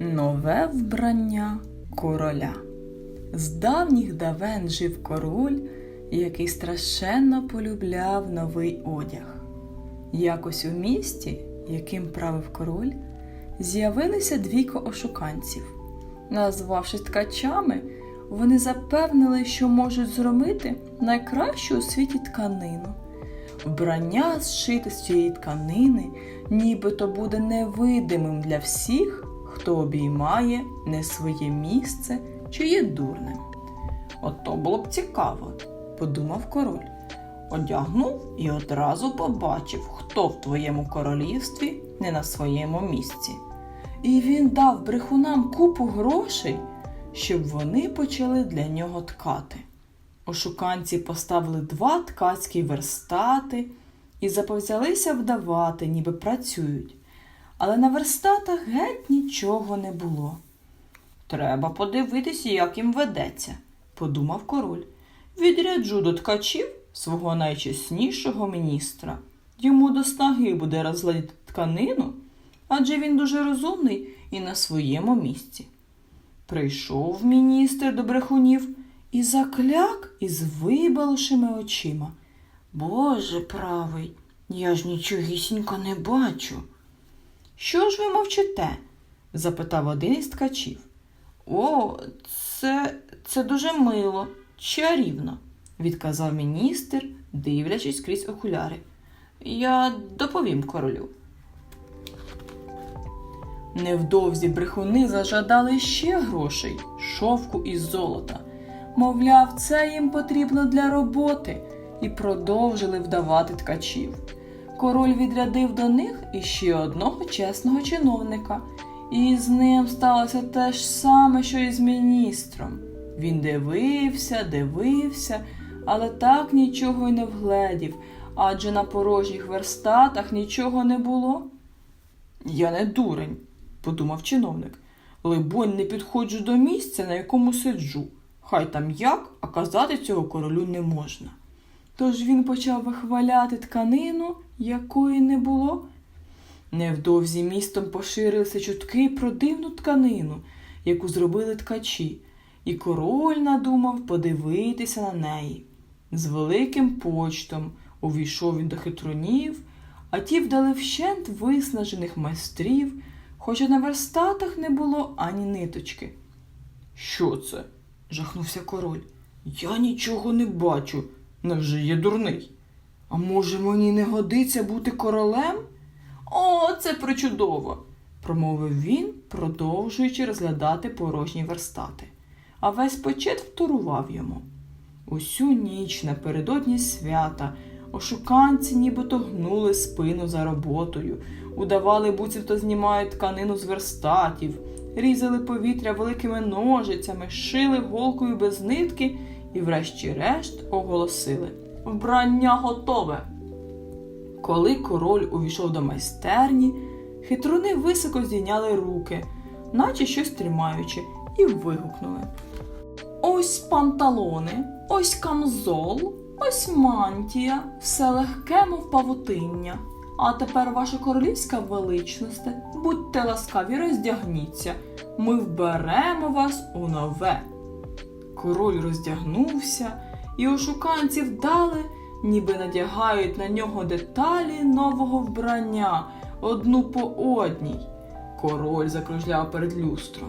Нове вбрання короля. З давніх давен жив король, який страшенно полюбляв новий одяг. Якось у місті, яким правив король, з'явилися двійко ошуканців. Назвавшись ткачами, вони запевнили, що можуть зробити найкращу у світі тканину. Вбрання зшите з цієї тканини, нібито буде невидимим для всіх, хто обіймає не своє місце чи є дурним. Ото було б цікаво, подумав король. Одягнув і одразу побачив, хто в твоєму королівстві не на своєму місці. І він дав брехунам купу грошей, щоб вони почали для нього ткати. Ошуканці поставили два ткацькі верстати і заповзялися вдавати, ніби працюють. Але на верстатах геть нічого не було. Треба подивитися, як їм ведеться, подумав король. Відряджу до ткачів свого найчеснішого міністра. Йому до снаги буде розгладити тканину, адже він дуже розумний і на своєму місці. Прийшов міністр до брехунів і закляк із вибалушими очима. Боже правий, я ж нічогісінько не бачу. Що ж ви мовчите? запитав один із ткачів. О, це, це дуже мило, чарівно, відказав міністр, дивлячись крізь окуляри. Я доповім королю. Невдовзі брехуни зажадали ще грошей, шовку і золота. Мовляв, це їм потрібно для роботи, і продовжили вдавати ткачів. Король відрядив до них іще одного чесного чиновника, і з ним сталося те ж саме, що і з міністром. Він дивився, дивився, але так нічого й не вгледів, адже на порожніх верстатах нічого не було. Я не дурень, подумав чиновник. Либонь, не підходжу до місця, на якому сиджу. Хай там як, а казати цього королю не можна. Тож він почав вихваляти тканину, якої не було. Невдовзі містом поширилися чутки про дивну тканину, яку зробили ткачі, і король надумав подивитися на неї. З великим почтом увійшов він до хитрунів, а ті вдали вщент виснажених майстрів, хоча на верстатах не було ані ниточки. Що це? жахнувся король. Я нічого не бачу. Невже є дурний? А може мені не годиться бути королем? О, це причудово, промовив він, продовжуючи розглядати порожні верстати. А весь почет вторував йому. Усю ніч напередодні свята ошуканці нібито гнули спину за роботою, удавали, буцімто знімають тканину з верстатів, різали повітря великими ножицями, шили голкою без нитки і, врешті-решт, оголосили Вбрання готове. Коли король увійшов до майстерні, хитруни високо здійняли руки, наче щось тримаючи, і вигукнули. Ось панталони, ось камзол, ось мантія, все легке, мов павутиння. А тепер, ваша королівська величність, будьте ласкаві, роздягніться. Ми вберемо вас у нове. Король роздягнувся, і ошуканців дали, ніби надягають на нього деталі нового вбрання одну по одній. Король закружляв перед люстром.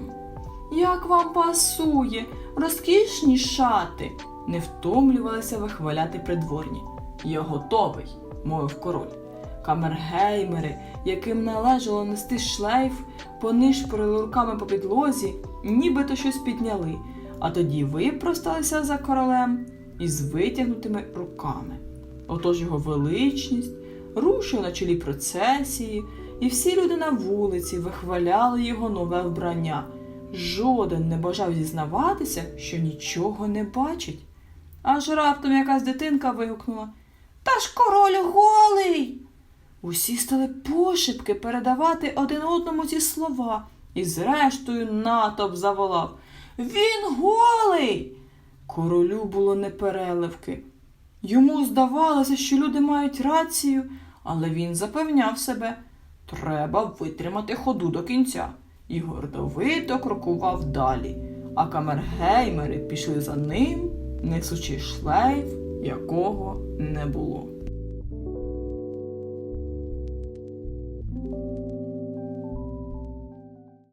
Як вам пасує, розкішні шати, не втомлювалися вихваляти придворні. Я готовий, мовив король. Камергеймери, яким належало нести шлейф, понишпорили руками по підлозі, нібито щось підняли, а тоді випросталися за королем із витягнутими руками. Отож його величність рушив на чолі процесії, і всі люди на вулиці вихваляли його нове вбрання. Жоден не бажав зізнаватися, що нічого не бачить. Аж раптом якась дитинка вигукнула Та ж король голий. Усі стали пошепки передавати один одному ці слова, і зрештою натовп заволав Він голий. Королю було непереливки. Йому здавалося, що люди мають рацію, але він запевняв себе треба витримати ходу до кінця. і гордовито крокував далі, а камергеймери пішли за ним, несучи шлейф, якого не було.